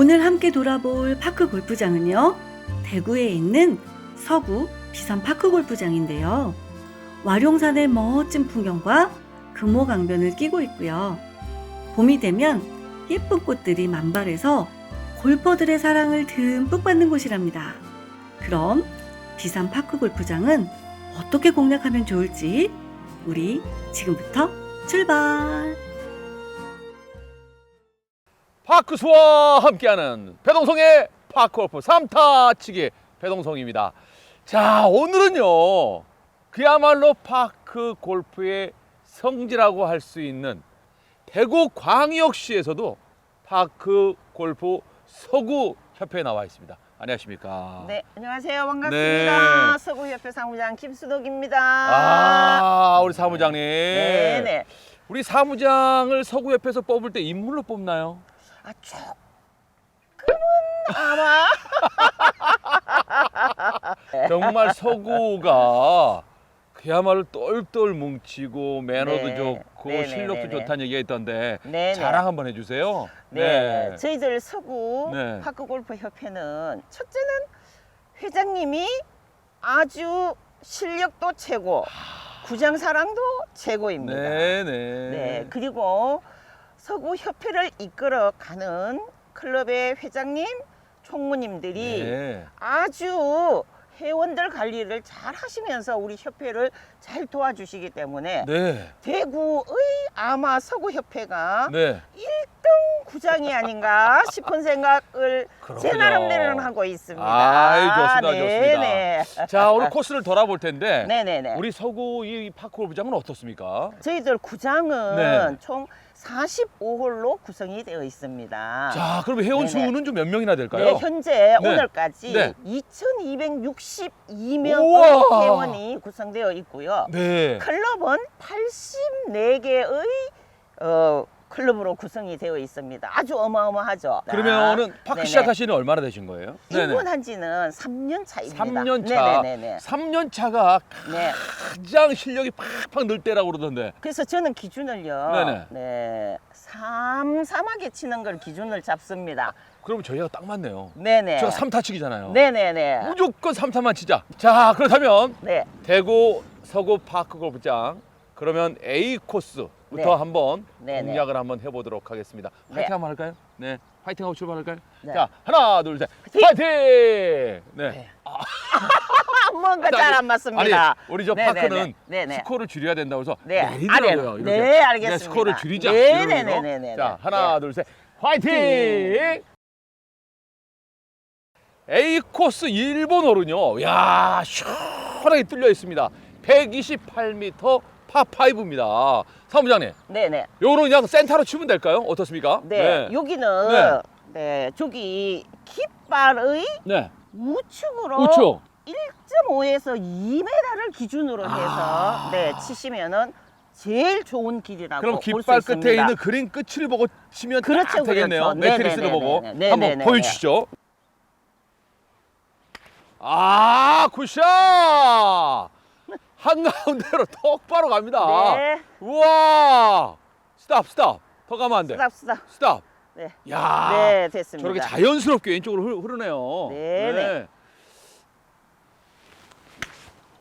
오늘 함께 돌아볼 파크 골프장은요, 대구에 있는 서구 비산 파크 골프장인데요. 와룡산의 멋진 풍경과 금호강변을 끼고 있고요. 봄이 되면 예쁜 꽃들이 만발해서 골퍼들의 사랑을 듬뿍 받는 곳이랍니다. 그럼 비산 파크 골프장은 어떻게 공략하면 좋을지 우리 지금부터 출발! 파크수와 함께하는 배동성의 파크골프 3타 치기 배동성입니다. 자, 오늘은요, 그야말로 파크 골프의 성지라고 할 수 있는 대구 광역시에서도 파크 골프 서구 협회에 나와 있습니다. 안녕하십니까? 네, 안녕하세요. 반갑습니다. 네. 서구협회 사무장 김수덕입니다. 아, 우리 사무장님. 네, 네. 우리 사무장을 서구협회에서 뽑을 때 인물로 뽑나요? 아, 조금은 아마 정말 서구가 그야말로 똘똘 뭉치고 매너도 네. 좋고 네, 네, 실력도 네, 네. 좋다는 얘기가 있던데 네, 자랑 한번 해주세요. 네. 저희들 서구 네. 파크골프 협회는 첫째는 회장님이 아주 실력도 최고, 구장 사랑도 최고입니다. 네, 네. 네, 그리고 서구 협회를 이끌어가는 클럽의 회장님, 총무님들이 네. 아주 회원들 관리를 잘 하시면서 우리 협회를 잘 도와주시기 때문에 네. 대구의 아마 서구 협회가 네. 1등 구장이 아닌가 싶은 생각을 제 그렇군요. 나름대로는 하고 있습니다. 아이, 좋습니다, 네네. 좋습니다. 자, 오늘 코스를 돌아볼 텐데 네네네. 우리 서구 이 파크 골프장은 어떻습니까? 저희들 구장은 네. 총 45홀로 구성이 되어 있습니다. 자, 그럼 회원 네네. 수는 좀 몇 명이나 될까요? 네, 현재 네. 오늘까지 네. 2,262명의 우와. 회원이 구성되어 있고요. 네. 클럽은 84개의 어, 클럽으로 구성이 되어 있습니다. 아주 어마어마하죠. 그러면은 파크 네네. 시작하시는 얼마나 되신 거예요? 입문한 지는 3년 차입니다. 3년 차. 네네네. 3년 차가 네. 가장 실력이 팍팍 늘 때라고 그러던데. 그래서 저는 기준을요. 네네. 네. 삼삼하게 치는 걸 기준을 잡습니다. 그럼 저희가 딱 맞네요. 네네. 제가 3타 치기잖아요. 네네네. 무조건 3타만 치자. 자, 그렇다면 네. 대구 서구 파크 골프장 그러면 A 코스 부터 네. 한번 네 네. 공략을 한번 해보도록 하겠습니다. 화이팅 네. 한번 할까요? 네. 화이팅 하고 출발할까요? 네. 자, 하나, 둘, 셋. 화이팅! 네. 네. 아, 뭔가 잘 안 맞습니다. 아니, 우리 저 네네네. 파크는 네 네. 스코어를 줄여야 된다고 해서 네, 내리더라고요. 이렇게. 네, 알겠습니다. 네, 스코어를 줄이자. 네, 네. 네, 네, 네, 자, 네. 하나, 네. 둘, 셋. 화이팅! A 코스 일본 홀은요. 야, 시원하게 뚫려 있습니다. 128m 파5입니다. 사무장님, 네네. 요거는 그냥 센터로 치면 될까요? 어떻습니까? 네. 여기는 네. 네. 저기 깃발의 네. 우측으로 우측. 1.5에서 2m를 기준으로 해서 아. 네 치시면은 제일 좋은 길이라고 그럼 볼 수 깃발 있습니다. 끝에 있는 그린 끝을 보고 치면 그렇죠, 딱 되겠네요. 그렇죠. 매트리스를 네네네네. 보고 네네네네. 한번 보여주시죠. 아, 굿샷! 한가운데로 똑바로 갑니다. 네. 우와! 스탑, 스탑. 더 가면 안 돼. 스탑 스탑. 스탑. 네. 야, 네, 됐습니다. 저렇게 자연스럽게 왼쪽으로 흐- 흐르네요. 네 네.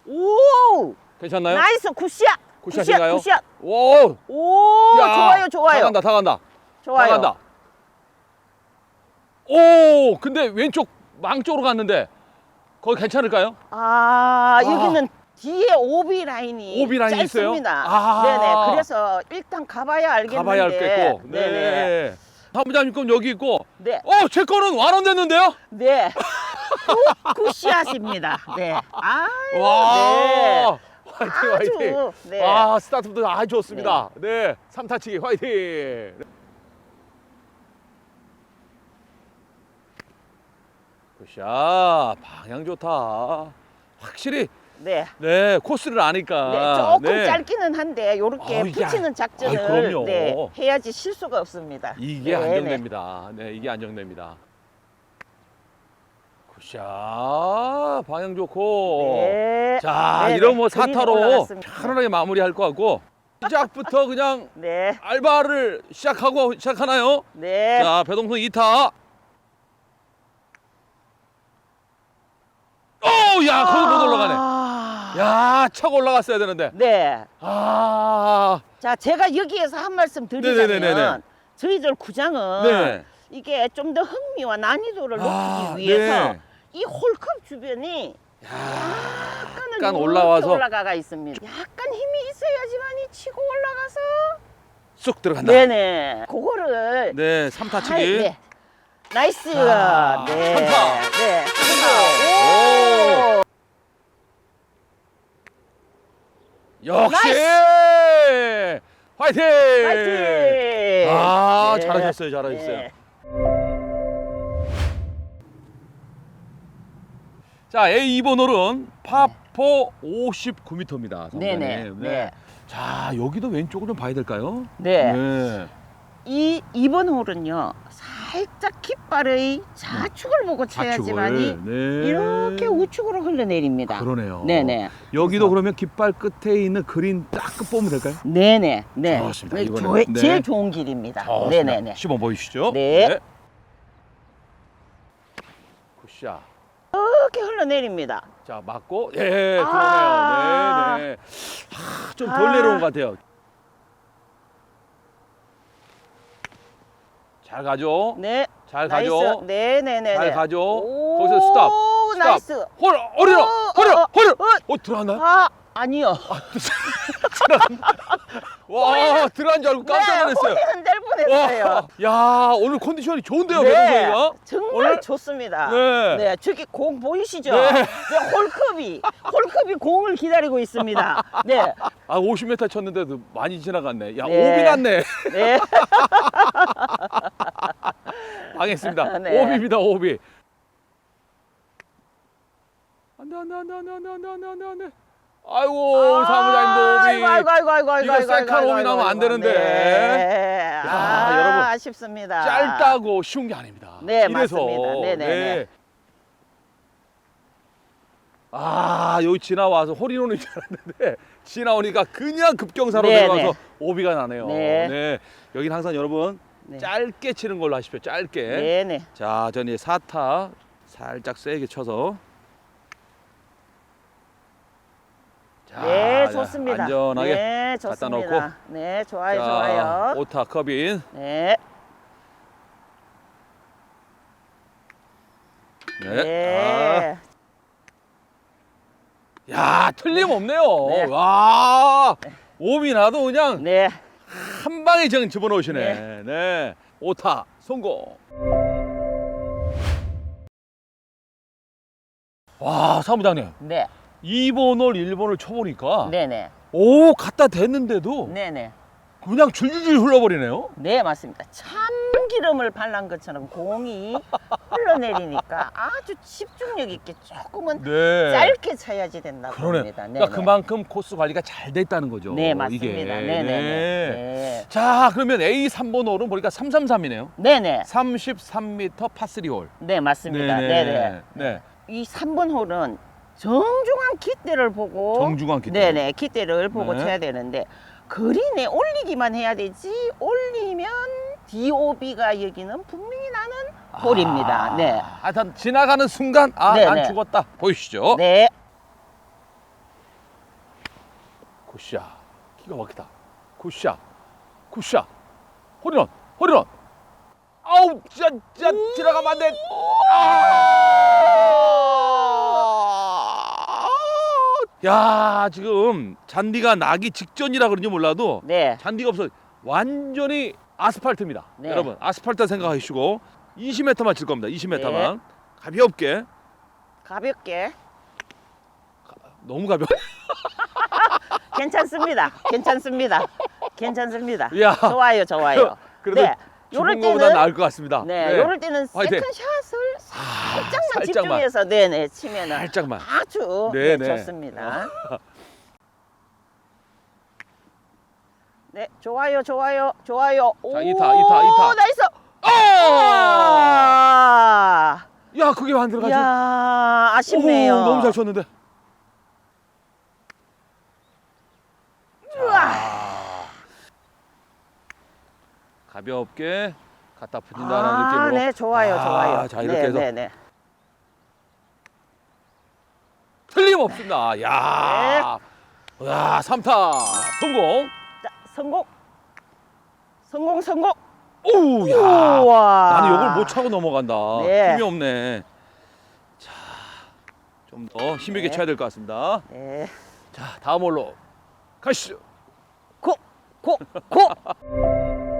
오! 괜찮나요? 나이스 굿샷. 굿샷인가요? 굿샷. 오! 오, 야, 좋아요, 좋아요. 다 간다, 다 간다. 다 좋아요. 간다. 오, 근데 왼쪽 망 쪽으로 갔는데 거기 괜찮을까요? 아, 아. 여기는 뒤에 오비 라인이 오비 라인이 있어요? 짧습니다. 아. 네네. 그래서 일단 가봐야 알겠는데. 가봐야 알겠고. 네네. 네. 사무장님 건 여기 있고. 네. 어, 제 거는 완원 됐는데요? 네. 굿, 굿샷입니다. 네. 아, 와. 네. 화이팅, 화이팅. 네. 아, 스타트부터 아주 좋습니다. 네. 삼타치기 화이팅. 굿샷. 방향 좋다. 확실히 네. 네, 코스를 아니까. 네, 조금 네. 짧기는 한데 요렇게 어우, 야. 붙이는 작전을 그럼요. 네, 해야지 실수가 없습니다. 이게 네, 네, 안정됩니다. 네. 이게 안정됩니다. 굿샷. 방향 좋고. 네. 자, 네, 이런 네. 뭐 사타로 편안하게 마무리할 것 같고. 시작부터 그냥 네. 알바를 시작하고 시작하나요? 네. 자, 배동성 2타. 오, 야, 거기 못 아. 올라가네. 아. 야, 차고 올라갔어야 되는데. 네. 아, 자, 제가 여기에서 한 말씀 드리자면 네네네네네. 저희들 구장은 네. 이게 좀 더 흥미와 난이도를 높이기 아, 위해서 네. 이 홀컵 주변이 야, 약간은 약간 올라와서 올라가가 있습니다. 약간 힘이 있어야지만 이 치고 올라가서 쑥 들어간다. 네네 그거를 네, 삼타 잘- 치기. 네. 나이스 아, 네 삼타. 네 역시 화이팅! 파이팅 아, 네. 잘하셨어요, 잘하셨어요. 네. 자, A 2번 홀은 파포 59m입니다. 네네 네. 자, 여기도 왼쪽을 좀 봐야 될까요? 네. 네. 이 2번 홀은요 살짝 깃 발의 좌측을 보고 쳐야지만이 좌측을. 네. 이렇게 우측으로 흘러내립니다. 그러네요. 네네. 여기도 그러면 깃발 끝에 있는 그린 딱 끝 보면 될까요? 네네. 네. 좋습니다. 네, 이거는. 조- 네. 제일 좋은 길입니다. 좋습니다. 네네네. 시범 보이시죠? 네. 굿샷. 이렇게 흘러내립니다. 자, 맞고 예, 들어오네요. 아. 네, 네. 하, 좀덜 아. 내려온 것 같아요. 잘 가죠? 네. 잘 나이스. 가죠? 네네네. 잘 가죠? 오, 거기서 스탑. 스탑. 나이스. 홀, 홀이로, 어, 홀이로, 어, 어. 어. 어, 들어갔나요? 아 아니요. 와, 들어간 줄 알고 깜짝 네, 놀랐어요. 홀이 흔들 뻔했어요. 와, 야, 오늘 컨디션이 좋은데요, 네, 배동생이가? 정말 오늘? 좋습니다. 네. 네, 저기 공 보이시죠? 네. 네, 홀컵이 홀컵이 공을 기다리고 있습니다. 네, 아, 50m 쳤는데도 많이 지나갔네. 야, 네. 오비 났네. 네, 당했습니다. 네. 오비입니다, 오비. 안 돼, 안 돼, 안 돼, 안 돼, 안 돼, 안 돼, 안 돼, 안 돼, 안 돼. 아이고, 사무장님도 오비. 아이고, 아이고, 아이고, 아이고, 아이고, 이거 아이고, 셀카 아이고, 오비 나오면 안 아이고, 되는데. 네. 야, 아, 여러분. 아쉽습니다. 짧다고 쉬운 게 아닙니다. 네, 이래서, 맞습니다. 네, 네, 네. 아, 여기 지나와서 홀인원인 줄 알았는데 지나오니까 그냥 급경사로 네, 내려와서 네. 오비가 나네요. 네. 여기는 항상 여러분 네. 짧게 치는 걸로 하십시오. 짧게. 네, 네. 자, 저는 이제 4타 살짝 세게 쳐서 자, 네, 자, 좋습니다. 안전하게 네, 갖다 좋습니다. 놓고. 네, 좋아요, 자, 좋아요. 오타 컵인. 네, 네. 네. 아, 야, 틀림없네요. 네. 와! 오비 나도 그냥 네. 한 방에 정 집어넣으시네. 네. 오타 성공. 와, 사무장님. 네, 2번 홀, 1번을 쳐보니까 네, 네. 오, 갖다 댔는데도 네, 네. 그냥 줄줄줄 흘러버리네요. 네, 맞습니다. 참기름을 발란 것처럼 공이 흘러내리니까 아주 집중력 있게 조금은 네. 짧게 쳐야지 된다고 그러네. 봅니다. 네, 그러니까 네. 그만큼 코스 관리가 잘 됐다는 거죠. 네, 맞습니다. 이게. 네, 네, 네. 네. 자, 그러면 A 3번 홀은 보니까 333이네요. 네, 네. 33m 파3 홀. 네, 맞습니다. 네, 네. 네. 이 3번 홀은 정중한 깃대를 보고 정중한 깃대. 네, 네. 깃대를 보고 네. 쳐야 되는데 그린에 올리기만 해야 되지 올리면 DOB가 여기는 분명히 나는 홀입니다. 네. 하여튼 지나가는 순간 아, 네, 난 네. 죽었다. 보이시죠? 네. 굿샷. 기가 막히다. 굿샷. 굿샷. 홀인원. 홀인원. 아우, 진짜, 진짜 지나가면 안 돼. 아! 야, 지금 잔디가 나기 직전이라 그런지 몰라도 네. 잔디가 없어. 완전히 아스팔트입니다. 네. 여러분, 아스팔트 생각하시고 20m만 칠 겁니다. 20m만. 네. 가볍게. 가볍게. 너무 가벼워. 괜찮습니다. 괜찮습니다. 괜찮습니다. 야. 좋아요, 좋아요. 그래도 네. 요럴 죽은 거보다 때는 나을 것 같습니다. 네, 요럴 때는 화이팅. 세컨샷을 살짝만 살짝만. 집중해서 네네 치면은 살짝만. 아주 네, 네, 네. 좋습니다. 네, 좋아요, 좋아요, 좋아요. 오, 이타, 이타, 이타. 나이스. 아! 아, 야, 그게 안 들어가죠? 야, 아쉽네요. 오, 너무 잘 쳤는데. 우와. 가볍게 갖다 붙인다는 아, 느낌으로. 네, 좋아요, 아, 좋아요. 자, 이렇게 네, 해서 네, 네. 틀림없습니다. 야, 야, 3타 성공. 자, 성공. 성공, 성공. 오, 야. 우와. 나는 이걸 못 차고 넘어간다. 네. 힘이 없네. 자, 좀 더 힘있게 네. 쳐야 될 것 같습니다. 네. 자, 다음 홀로 가시죠. 고, 고, 고.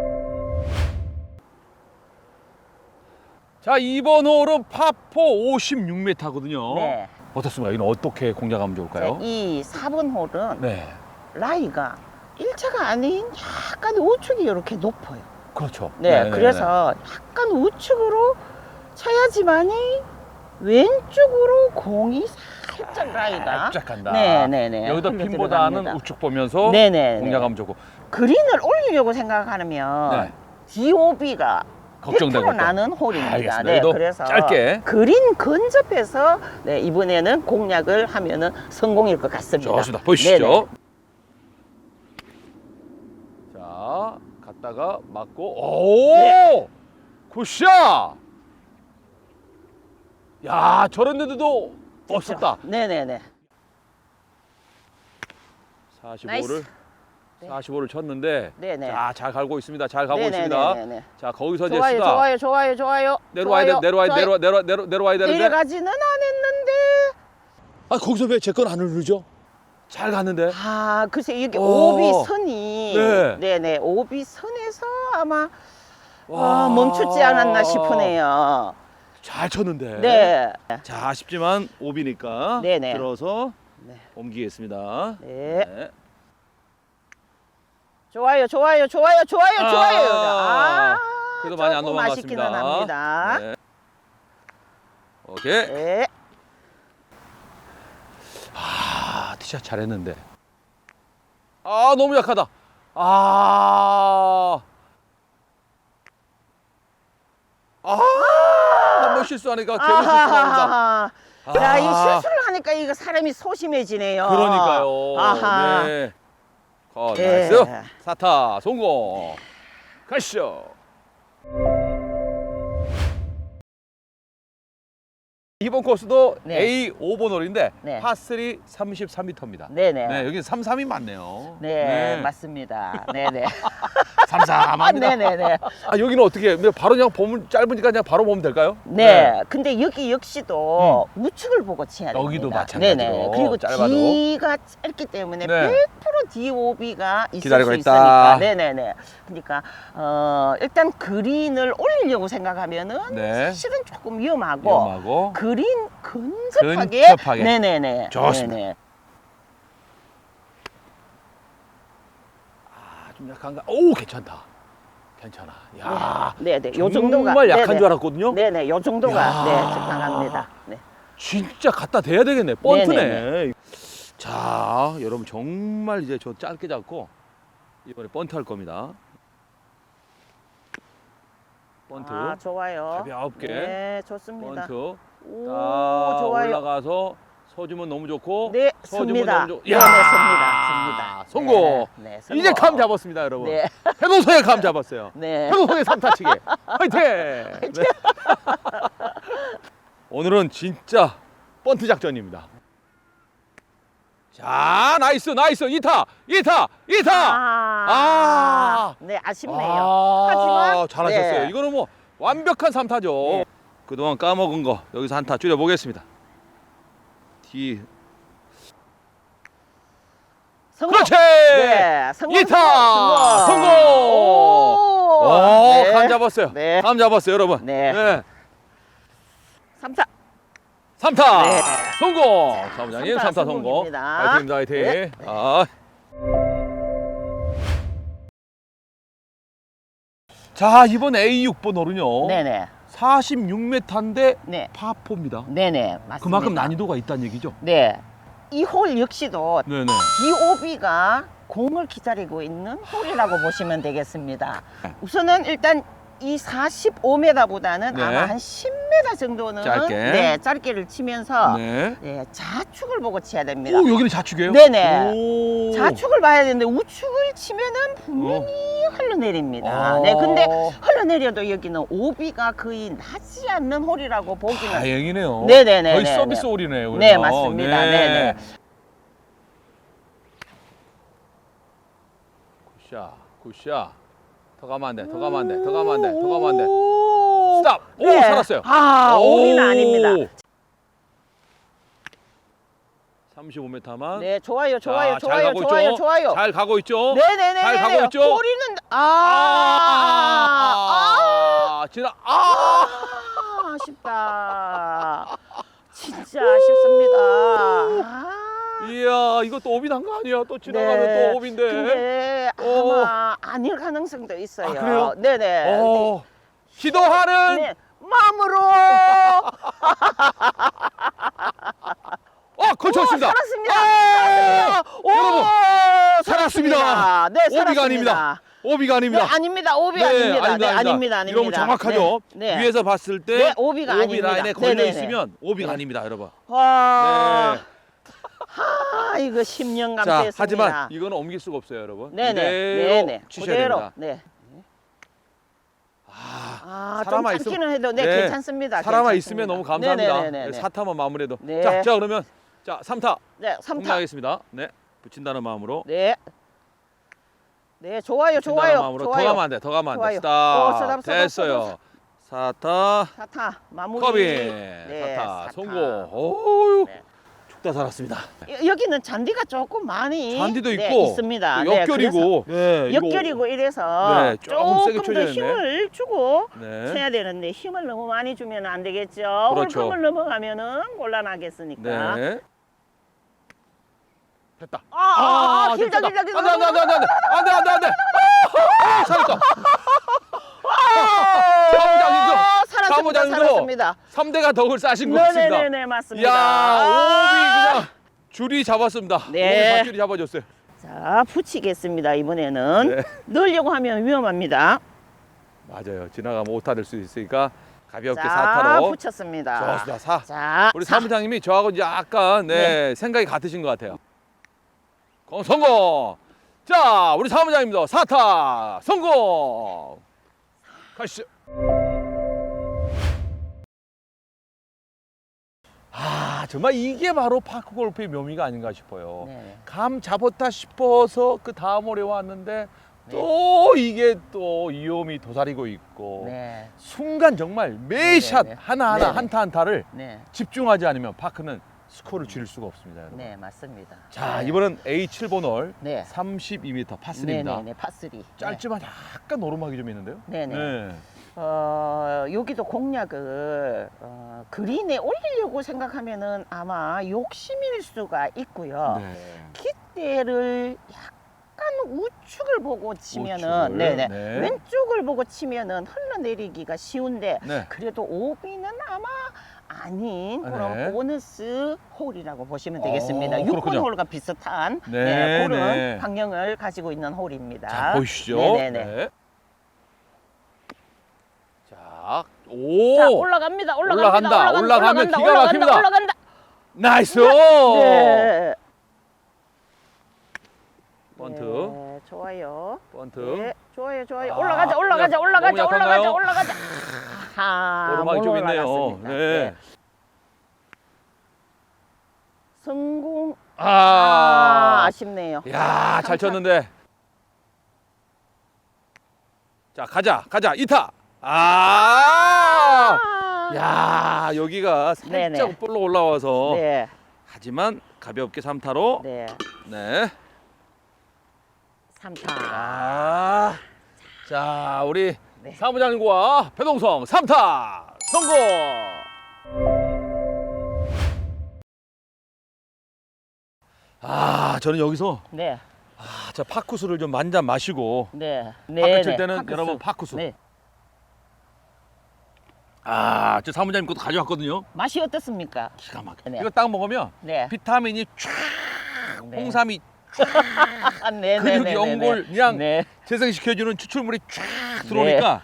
자, 이번 홀은 파포 56m거든요. 네. 어떻습니까? 이는 어떻게 공략하면 좋을까요? 자, 이 4번 홀은 네, 라이가 일자가 아닌 약간 우측이 이렇게 높아요. 그렇죠. 네, 네, 그래서 약간 우측으로 쳐야지만이 왼쪽으로 공이 살짝 라이가 살짝 간다. 네, 네, 네. 여기다 흘러 핀보다는 들어갑니다. 우측 보면서 네, 네, 공략하면 좋고. 그린을 올리려고 생각하면 네. DOB가 걱정되고 100% 나는 홀입니다. 알겠습니다. 네, 그래도 그래서 짧게. 그린 근접해서 네, 이번에는 공략을 하면은 성공일 것 같습니다. 좋습니다. 보시죠. 네네. 자, 갔다가 맞고, 오! 네. 굿샷! 야, 저런 데도 없었다. 네네네. 45를, 나이스. 네. 45를 쳤는데, 네네. 자, 잘 갈고 있습니다. 잘 가고 있습니다. 네네네네. 자, 거기서 이제 좋아요, 수다. 좋아요, 좋아요, 좋아요. 내려와야 돼, 좋아요, 내려와야 좋아요. 내려와, 내려와, 내려, 내려와야 되는데. 내려가지는 않았는데. 아, 거기서 왜 제 건안 누르죠? 잘 갔는데. 아, 글쎄 여기 어. 오비 선이 네. 네 네 오비 선에서 아마 와. 아, 멈추지 않았나 싶으네요. 잘 쳤는데. 네. 자, 아쉽지만 오비니까 네네. 들어서 네. 옮기겠습니다. 네. 네. 좋아요, 좋아요, 좋아요, 좋아요, 아. 좋아요. 아, 그래도 많이 안 조금 넘어갔습니다. 아쉽기는 합니다. 네. 오케이. 네. 아, 티샷 잘했는데. 아, 너무 약하다. 아. 아, 한 번 실수하니까 개그 실수합니다. 아하하하. 야, 이 아. 실수를 하니까 이거 사람이 소심해지네요. 그러니까요. 아하. 네. 어, 예. 나이스. 사타 성공. 가시죠. 이번 코스도 네. A 5번 홀인데 네. 파3 33m입니다. 네네. 네, 여기 33이 많네요. 네, 맞습니다. 네네. 삼삼합니다. 네네네. 아, 여기는 어떻게 해요? 바로 그냥 보면 짧으니까 그냥 바로 보면 될까요? 네. 근데 여기 역시도 우측을 보고 치야 됩니다. 음. 여기도 마찬가지로 네네. 그리고 짧아도. D가 짧기 때문에 네. 100% DOB가 있을 기다리고 수 있다. 있으니까. 네네네. 그러니까 어, 일단 그린을 올리려고 생각하면은 네. 사실은 조금 위험하고, 위험하고. 그린 근접하게. 근접하게. 네네네. 좋습니다. 네네. 좀 약한가? 오, 괜찮다. 괜찮아. 야, 네 네. 요 정도가. 정말 약한 네네. 줄 알았거든요. 네 네. 요 정도가 야. 네, 적당합니다. 네. 진짜 갖다 대야 되겠네. 뻔트네. 네네네. 자, 여러분 정말 이제 저 짧게 잡고 이번에 번트 할 겁니다. 번트. 아, 좋아요. 가볍게. 네, 좋습니다. 번트. 오, 딱 좋아요. 올라가서 서주면 너무 좋고. 네, 서주면 씁니다. 너무 좋. 네, 네, 씁니다. 씁니다. 성공. 네, 네, 성공. 이제 감 잡았습니다, 여러분. 네. 해동소에 감 잡았어요. 네. 해동소에 삼타치기. 화이팅! 네. 오늘은 진짜 번트 작전입니다. 자, 나이스, 나이스. 2타, 2타, 2타. 아, 아. 네, 아쉽네요. 아, 하지만 잘하셨어요. 네. 이거는 뭐 완벽한 삼타죠 네. 그동안 까먹은 거 여기서 한타 줄여 보겠습니다. D. 성공. 그렇지. 네, 성공. 이타! 성공! 오, 오, 네. 감 잡았어요. 네. 감 잡았어요, 여러분. 네. 네. 삼타. 3타 네. 성공. 사무장님 삼타 3타 성공. 성공입니다. 화이팅입니다, 화이팅. 네. 아. 자, 이번 A6번 홀은요. 네네. 46m인데 네. 파4입니다. 네네. 맞습니다. 그만큼 난이도가 있다는 얘기죠. 네. 이 홀 역시도 네네. DOB가 공을 기다리고 있는 홀이라고 보시면 되겠습니다. 네. 우선은 일단 이 45m보다는 네. 아마 한 10m 3m 정도는 짧게. 네, 짧게를 치면서 네. 네, 자축을 보고 치야 됩니다. 오 여기는 자축이에요? 네네. 오. 자축을 봐야 되는데 우측을 치면은 분명히 흘러내립니다. 어. 네, 근데 흘러내려도 여기는 오비가 거의 나지 않는 홀이라고 보기는. 다행이네요. 네네네. 거의. 서비스 홀이네요. 그래서. 네, 맞습니다. 네네. 굿샷, 굿샷. 더 가면 안 돼, 더 가면 안 돼, 더 가면 안 돼, 더 가면 안 돼. 오. 스탑! 오, 네. 살았어요. 아, 오비는 아닙니다. 35m만. 네, 좋아요, 좋아요, 잘 좋아요, 가고 좋아요, 있죠? 좋아요. 잘 가고 있죠? 네네네. 잘 가고 있죠? 꼬리는 아, 아, 아, 지나, 아! 아, 아쉽다. 진짜 아쉽습니다. 아. 이야, 또 오비 난 거 아니야? 또 지나가면 네. 또 오비인데. 근데 어. 아마 아닐 가능성도 있어요. 아, 그래요? 네네. 어, 시도하는 네. 마음으로 어, 걸쳤습니다. 살았습니다. 아! 오, 여러분, 살았습니다. 살았습니다. 네, 오비가 살았습니다. 아닙니다. 오비가 아닙니다. 네, 아닙니다. 오비 아닙니다. 네, 아닙니다. 아닙니다. 이러면 정확하죠. 네. 네. 위에서 봤을 때 네, 오비가 오비 아닙니다. 라인에 걸려 네네네. 있으면 오비가 네. 아닙니다, 여러분. 와, 네. 아, 이거 10년 자, 감수했습니다. 하지만 이거는 옮길 수가 없어요, 여러분. 네네, 이대로 네네, 치셔야 그대로. 됩니다. 네. 아, 아, 좀 사람아 짧기는 해도 네, 네. 괜찮습니다. 사람아 괜찮습니다. 있으면 너무 감사합니다. 네네네네. 네, 4타만 마무리해도. 네. 자, 자, 그러면 자, 3타 네, 3타. 공략하겠습니다. 네. 붙인다는 마음으로. 네. 네, 좋아요, 붙인다는 좋아요, 마음으로 더 좋아요. 가면 안 돼. 더 가면 안 돼. 좋아요. 스탑. 어, 스탑, 스탑, 됐어요. 4타. 4타 마무리. 커빙. 네, 4타 사타. 성공. 오유. 네. 여- 여기는 잔디가 조금 많이 잔디도 네, 있고 있습니다. 또 네, 역결이고. 네, 그래서 이거- 역결이고 이래서 네, 조금 세게 조금 쳐줘야 더 되네. 힘을 주고 네. 쳐야 되는데 힘을 너무 많이 주면 안 되겠죠. 그렇죠. 홀컵을 넘어가면은 곤란하겠으니까. 네. 됐다. 아, 아, 아, 좀 길다, 크다. 길다, 길다. 안 돼, 안 돼, 안 돼, 안 돼, 안 돼, 안 돼, 안 돼, 안 돼. 아, 살았다. 사무장님도, 아, 살았습니다. 3대가 덕을 싸신 것 같습니다. 네네네 맞습니다. 이야, 오비 아. 그냥 줄이 잡았습니다. 네. 오비 밧줄이 잡아줬어요. 자 붙이겠습니다. 이번에는 네. 넣으려고 하면 위험합니다. 맞아요. 지나가면 오타 될 수 있으니까 가볍게 자 4타로. 붙였습니다. 좋습니다. 4. 자 우리 사. 사무장님이 저하고 약간 네, 생각이 같으신 것 같아요. 공 성공. 자, 우리 사무장님도 4타 성공. 가시죠. 정말 이게 바로 파크 골프의 묘미가 아닌가 싶어요. 네. 감 잡았다 싶어서 그 다음 홀에 왔는데 또 이게 또 위험이 도사리고 있고 네. 순간 정말 매샷 네, 네. 하나하나 네, 네. 한타 한타를 네. 집중하지 않으면 파크는 스코어를 줄일 수가 없습니다, 여러분. 네 맞습니다. 자, 네. 이번은 A7번 홀 네. 32m 파3입니다. 네 네 네 파스리. 짧지만 약간 노름하기 좀 있는데요. 네 네. 네. 어, 여기도 공략을 어, 그린에 올리려고 생각하면은 아마 욕심일 수가 있고요. 네. 깃대를 약간 우측을 보고 치면은 우측을, 네네 네. 왼쪽을 보고 치면은 흘러내리기가 쉬운데 네. 그래도 오비는 아마 아닌 그런 네. 보너스 홀이라고 보시면 되겠습니다. 어, 6번 그렇군요. 홀과 비슷한 네, 네, 그런 네. 방향을 가지고 있는 홀입니다. 자, 보시죠. 네네네. 네. 자, 오! 자 올라갑니다. 올라갑니다. 올라간다. 올라가면 기가 올라간다. 막힙니다. 올라간다. 나이스! 네. 번트. 네, 좋아요. 번트. 네, 좋아요, 좋아요. 아, 올라가자, 올라가자, 너무 올라가자, 약한가요? 올라가자, 올라가자. 아, 오르막이 좀 못 있네요. 올라갔습니다. 네. 성공. 아, 아, 아쉽네요. 야, 잘 쳤는데. 자, 가자, 가자, 이타. 아, 아, 야, 여기가 살짝 네네. 볼로 올라와서. 네, 하지만 가볍게 3타로. 네, 네. 3타. 아, 자, 우리 네. 사무장님과 배동성 3타 성공. 아, 저는 여기서 네, 아, 저 파쿠스를 좀 만잔 마시고 네, 네. 파크 칠 네. 때는 파크스. 여러분 파쿠스. 네. 아, 저 사무장님 것도 가져왔거든요. 맛이 어떻습니까? 기가 막혀. 네. 이거 딱 먹으면 네. 비타민이 쫙, 네. 홍삼이 아, 네, 네, 근육 네, 네, 연골 네. 그냥 네. 재생시켜주는 추출물이 쫙 들어오니까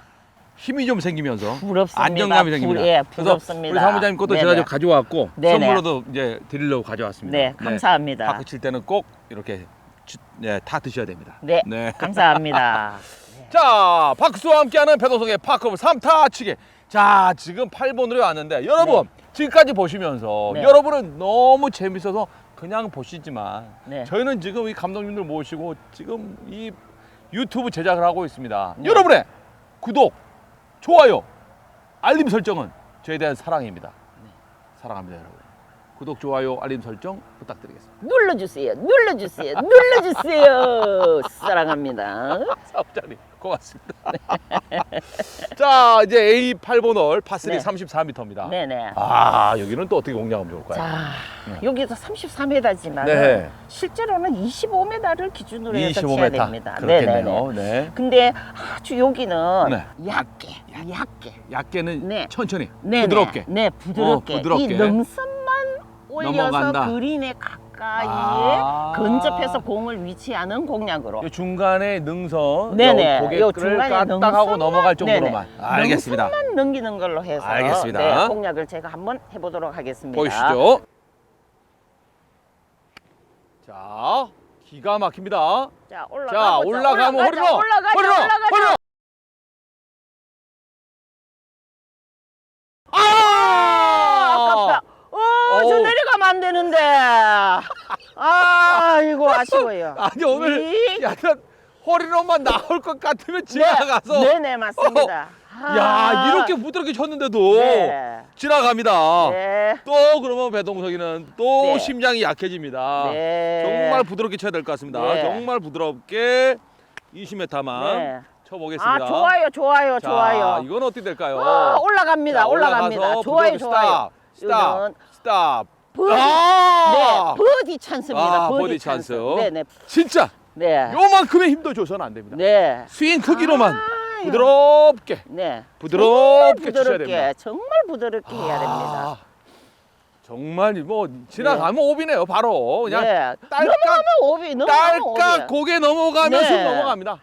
힘이 좀 생기면서 부럽습니다. 안정감이 부- 생깁니다. 예, 그래서 부럽습니다. 우리 사무장님 것도 제가 네네. 좀 가져왔고 네네. 선물로도 이제 드리려고 가져왔습니다. 네, 감사합니다. 파크 칠 때는 꼭 이렇게 주- 네, 타 드셔야 됩니다. 네, 감사합니다. 자, 박수와 함께하는 배동성의 파크오브 3타 치기. 자, 지금 8번으로 왔는데 여러분 지금까지 보시면서 네. 여러분은 너무 재밌어서 그냥 보시지만 네. 저희는 지금 이 감독님들 모시고 지금 이 유튜브 제작을 하고 있습니다. 네. 여러분의 구독, 좋아요, 알림 설정은 저에 대한 사랑입니다. 네. 사랑합니다, 여러분. 구독, 좋아요, 알림 설정 부탁드리겠습니다. 눌러주세요. 눌러주세요. 눌러주세요. 사랑합니다. 사업자님 고맙습니다. 자 이제 A 8번 홀 파3 네. 34m입니다. 네네. 아 여기는 또 어떻게 공략하면 좋을까요? 자, 네. 여기서 34m지만 네. 실제로는 25m를 기준으로 해서 쳐야 25m 됩니다. 그렇겠네요. 네. 근데 아주 여기는 네. 얇게, 얇게. 얇게는 네. 천천히 네, 부드럽게. 네, 부드럽게. 어, 부드럽게. 이 능선만 올려서 넘어간다. 그린에 가 까이에 아. 근접해서 공을 위치하는 공략으로. 요 중간에 능선 네네. 요 요 고개를 중간에 까딱 하고 능선만- 넘어갈 정도로만 네네. 알겠습니다. 능선만 넘기는 걸로 해서 알겠습니다. 네, 공략을 제가 한번 해보도록 하겠습니다. 보이시죠? 자 기가 막힙니다. 자, 올라가 자 올라가면 허리로 올라가자, 허리로 올라가자. 허리로 아, 아 아깝다. 어, 저 어우. 내려가면 안 되는데. 아, 이거 아쉬워요. 아니 오늘 이- 약간 허리로만 나올 것 같으면 지나가서 네, 네, 맞습니다. 아, 야 이렇게 부드럽게 쳤는데도 네. 지나갑니다. 네. 또 그러면 배동석이는 또 네. 심장이 약해집니다. 네. 정말 부드럽게 쳐야 될 것 같습니다. 네. 정말 부드럽게 20m만 네. 쳐보겠습니다. 아, 좋아요, 좋아요, 자, 좋아요. 이건 어떻게 될까요? 아, 올라갑니다, 자, 올라갑니다. 올라가서 좋아요, 부드럽게 좋아요. 스탑, 스탑, 이거는 스탑. 버디. 아! 네, 버디 찬스입니다. 아, 버디, 찬스. 찬스. 네, 네, 진짜 네. 요만큼의 힘도 줘서는 안 됩니다. 네. 스윙 크기로만 아유. 부드럽게 네. 부드럽게 정말 치셔야 부드럽게, 됩니다. 정말 부드럽게 해야 됩니다. 아, 정말 뭐 지나가면 오비네요. 바로 그냥 네. 딸깍 넘어가면 오비, 넘어가면 오비. 딸깍 고개 넘어가면 네. 쑥 넘어갑니다.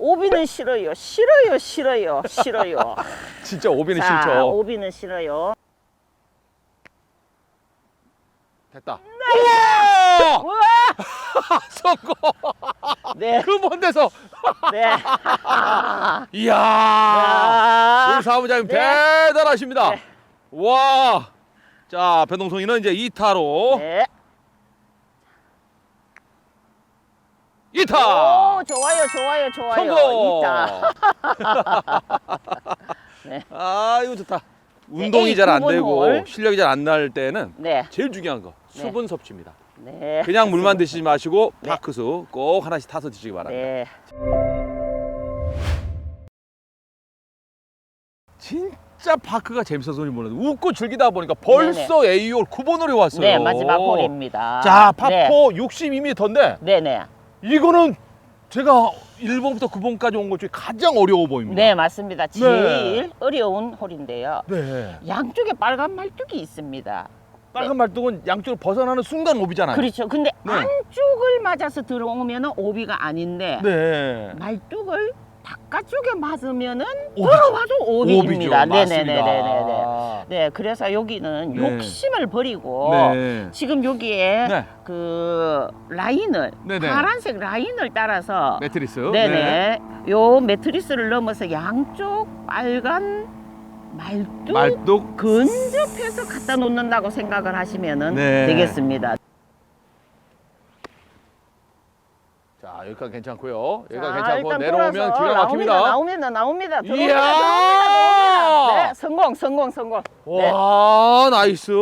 오비는 싫어요. 싫어요, 싫어요, 싫어요. 진짜 오비는 자, 싫죠. 오비는 싫어요. 됐다. 네. 우와! 우와! 성공. 네, 그 먼 데서 네. 이야. 야. 우리 사무장님 네. 대단하십니다. 네. 와. 자, 배동성이는 이제 2타로 네. 2타. 오, 좋아요, 좋아요, 좋아요. 성공. 있다. 아, 이거 좋다. 운동이 에이, 잘안두번 되고 홀. 실력이 잘 안 날 때는 네, 제일 중요한 거 네. 수분 섭취입니다. 네. 그냥 물만 드시지 마시고 네. 파크수 꼭 하나씩 타서 드시기 바랍니다. 네. 진짜 파크가 재밌어서 몰라도 웃고 즐기다 보니까 벌써 A홀 9번홀이 왔어요. 네, 마지막 홀입니다. 자, 네. 파포 62m인데 네, 네. 이거는 제가 1번부터 9번까지 온 것 중에 가장 어려워 보입니다. 네, 맞습니다. 제일 어려운 홀인데요. 네. 양쪽에 빨간 말뚝이 있습니다. 빨간 말뚝은 양쪽으로 벗어나는 순간 오비잖아요. 그렇죠. 근데 네. 안쪽을 맞아서 들어오면 오비가 아닌데 네. 말뚝을 바깥쪽에 맞으면은 오비죠. 들어와도. 오비입니다. 네네네네네. 네, 그래서 여기는 네. 욕심을 버리고 네. 지금 여기에 네. 그 라인을 네네. 파란색 라인을 따라서 매트리스. 네네 요 매트리스를 넘어서 양쪽 빨간 말뚝 말뚝. 근접해서 갖다 놓는다고 생각을 하시면은 네. 되겠습니다. 자, 여기까지 괜찮고요. 여기가 자, 괜찮고 일단 내려오면 돌아서 기가 막힙니다. 나옵니다, 나옵니다, 나옵니다. 들어옵니다, 이야! 들어옵니다, 들어옵니다. 네, 성공, 성공, 성공. 네. 와, 나이스.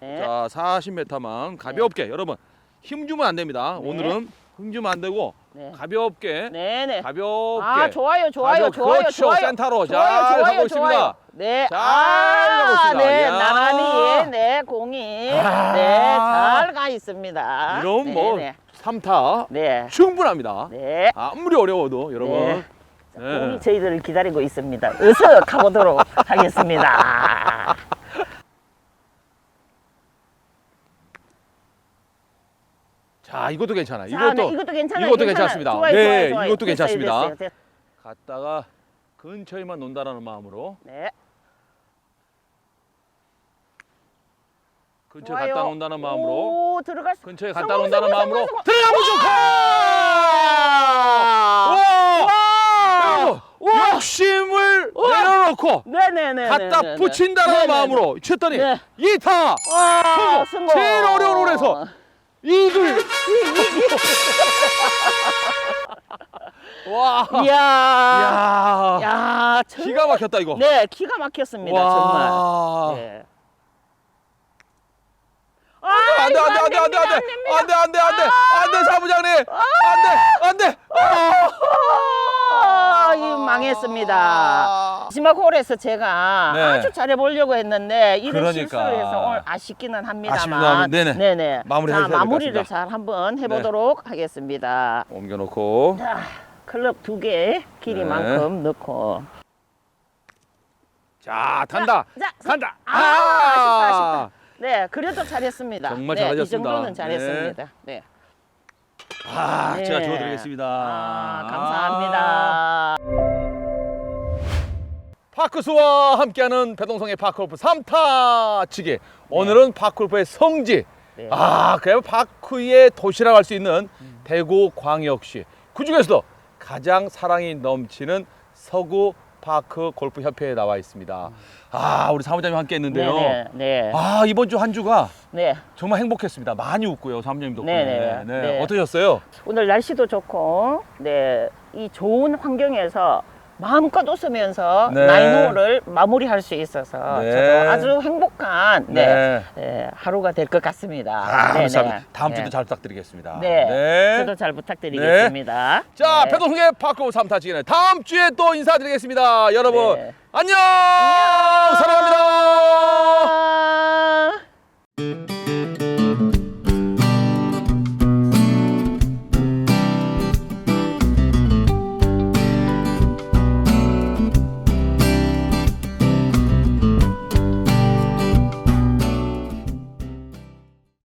네. 자, 40m만 가볍게 여러분 힘 주면 안 됩니다. 네. 오늘은 힘 주면 안 되고 네. 가볍게 네, 네. 가볍게 아, 좋아요, 좋아요, 가볍게. 좋아요, 그렇죠. 좋아요. 센터로 좋아요, 잘 좋아요, 가고 있습니다. 네. 잘 아, 가고 있습니다. 네, 이야. 나란히 네, 공이 아. 네, 잘 가 있습니다. 이런 네, 뭐 네. 3타 네. 충분합니다. 네. 아무리 어려워도 여러분. 네. 네. 공이 저희들을 기다리고 있습니다. 어서 가보도록 하겠습니다. 자, 이것도 괜찮아. 자, 이것도 네, 이것도 괜찮아요. 이것도. 괜찮습니다. 좋아요, 네, 좋아요, 좋아요. 이것도 됐어요, 괜찮습니다. 됐어요, 됐어요. 갔다가 근처에만 논다라는 마음으로 네. 근처에 좋아요. 갔다 온다는 마음으로 오, 들어갔어. 근처에 갔다 성공, 온다는 성공, 마음으로 성공, 성공. 들어가면 좋다. 와! 욕심을 내려놓고 네네네. 갖다 붙인다는 마음으로 쳤더니 네. 이타 와, 성공. 제일 어려운 홀에서 이글 와 이야. 야 야, 정말. 기가 막혔다 이거 네, 기가 막혔습니다. 정말. 와 네. 아, 안돼 이거 안돼 안돼 안돼 안돼 됩니다. 안돼 안돼 안돼 안돼 사무장님 안돼 안돼 아, 이거 망했습니다. 마지막 홀에서 제가 네. 아주 잘해보려고 했는데 이런 그러니까. 실수를 해서 오늘 아쉽기는 합니다만 네네. 네네. 마무리 자, 해주셔야 될것 마무리를 같습니다. 네. 잘 한번 해보도록 하겠습니다. 옮겨놓고 자, 클럽 두 개 길이만큼 네. 넣고 자 단다 자, 간다 아, 아쉽다, 아쉽다. 네, 그래도 잘했습니다. 정말 네, 잘하셨습니다. 이 정도는 잘했습니다. 네. 아 네. 제가 주워드리겠습니다 아, 감사합니다. 파크수와 함께하는 배동성의 파크골프 3타 치기. 오늘은 파크골프의 성지. 네. 아 그야말로 파크의 도시라고 할 수 있는 대구 광역시. 그 중에서도 가장 사랑이 넘치는 서구 파크 골프 협회에 나와 있습니다. 아 우리 사무장님 함께 했는데요. 네, 네, 아 이번 주 한 주가 네. 정말 행복했습니다. 많이 웃고요 사무장님 덕분에. 네, 네, 네. 어떠셨어요? 오늘 날씨도 좋고, 네, 이 좋은 환경에서 마음껏 웃으면서 네. 나인홀을 마무리할 수 있어서 네. 저도 아주 행복한 네, 네. 네, 하루가 될 것 같습니다. 아, 네, 감사합니다. 네. 다음 네. 주도 잘 부탁드리겠습니다. 네. 저도 잘 부탁드리겠습니다. 자, 네. 배동숙의 파크 3타 치기는 다음 주에 또 인사드리겠습니다. 여러분, 네. 안녕! 안녕! 사랑합니다! 아.